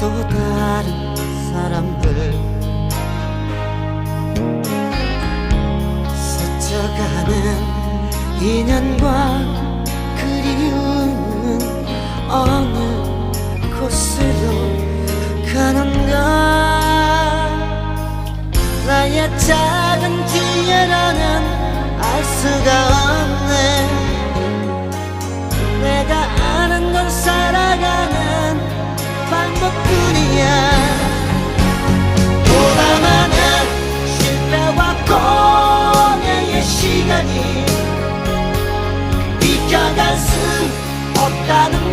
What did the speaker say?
또 다른 사람들. 스쳐가는 인연과 그리움은 어느 곳으로 가는가? 나의 작은 기억 하는 알 수가 없는 tá no